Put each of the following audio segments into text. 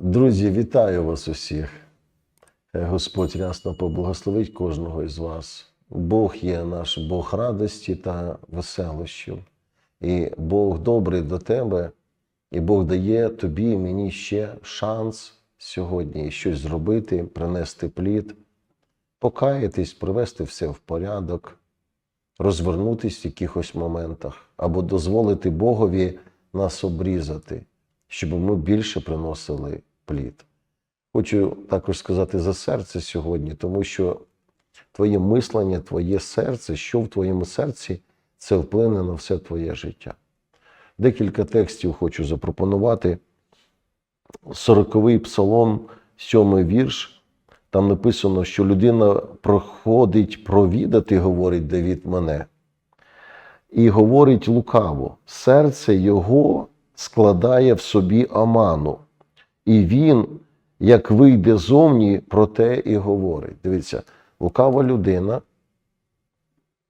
Друзі, вітаю вас усіх. Господь рясно поблагословить кожного із вас. Бог є наш Бог радості та веселощів. І Бог добрий до тебе, і Бог дає тобі і мені ще шанс сьогодні щось зробити, принести плід, покаятись, привести все в порядок, розвернутись в якихось моментах або дозволити Богові нас обрізати, щоб ми більше приносили плід. Хочу також сказати за серце сьогодні, тому що твоє мислення, твоє серце, що в твоєму серці, це вплине на все твоє життя. Декілька текстів хочу запропонувати. Сороковий псалом, сьомий вірш. Там написано, що людина проходить провідати, говорить Давід мене, і говорить лукаво. Серце його складає в собі аману, і він, як вийде зовні, про те і говорить. Дивіться, лукава людина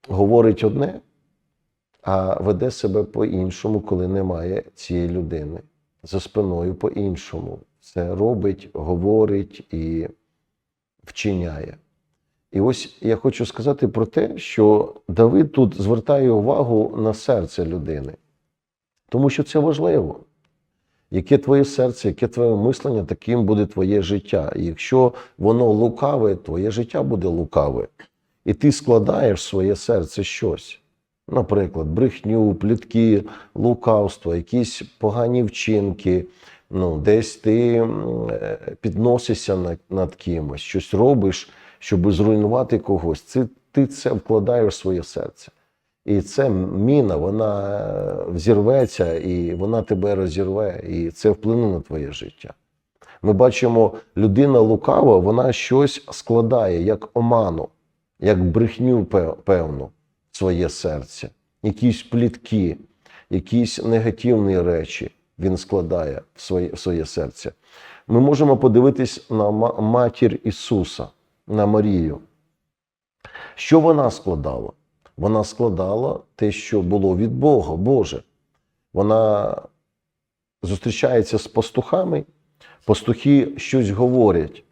говорить одне, а веде себе по-іншому, коли немає цієї людини. За спиною по-іншому. Це робить, говорить і вчиняє. І ось я хочу сказати про те, що Давид тут звертає увагу на серце людини, тому що це важливо. Яке твоє серце, яке твоє мислення, таким буде твоє життя. І якщо воно лукаве, твоє життя буде лукаве. І ти складаєш в своє серце щось. Наприклад, брехню, плітки, лукавство, якісь погані вчинки, ну, десь ти е, підносишся над, над кимось, щось робиш, щоб зруйнувати когось. Це, ти це вкладаєш в своє серце. І це міна, вона е, взірветься, і вона тебе розірве, і це вплине на твоє життя. Ми бачимо, людина лукава, вона щось складає, як оману, як брехню певну в своє серце, якісь плітки, якісь негативні речі він складає в своє, в своє серце. Ми можемо подивитись на матір Ісуса, на Марію. Що вона складала? Вона складала те, що було від Бога, Боже. Вона зустрічається з пастухами, пастухи щось говорять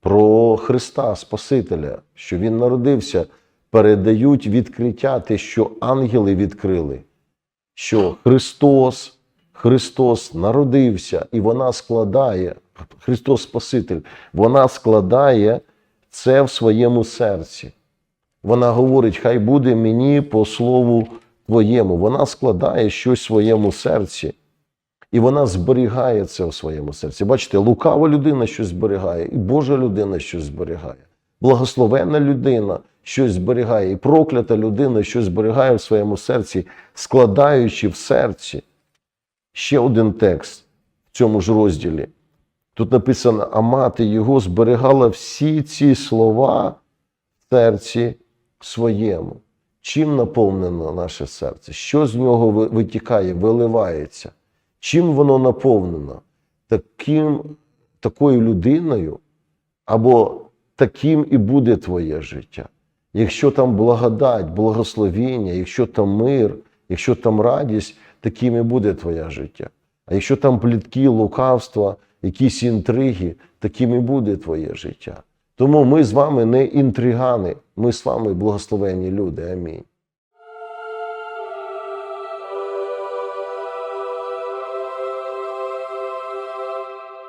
про Христа Спасителя, що Він народився, передають відкриття, те, що ангели відкрили, що Христос, Христос народився, і вона складає, Христос Спаситель, вона складає це в своєму серці. Вона говорить, хай буде мені по слову твоєму. Вона складає щось в своєму серці, і вона зберігає це в своєму серці. Бачите, лукава людина щось зберігає, і Божа людина щось зберігає. Благословенна людина щось зберігає, і проклята людина щось зберігає в своєму серці, складаючи в серці. Ще один текст в цьому ж розділі. Тут написано: а мати його зберігала всі ці слова в серці своєму. Чим наповнено наше серце? Що з нього витікає, виливається? Чим воно наповнено? Таким, такою людиною або таким і буде твоє життя. Якщо там благодать, благословіння, якщо там мир, якщо там радість, таким і буде твоє життя. А якщо там плітки, лукавства, якісь інтриги, таким і буде твоє життя. Тому ми з вами не інтригани, ми з вами благословенні люди. Амінь.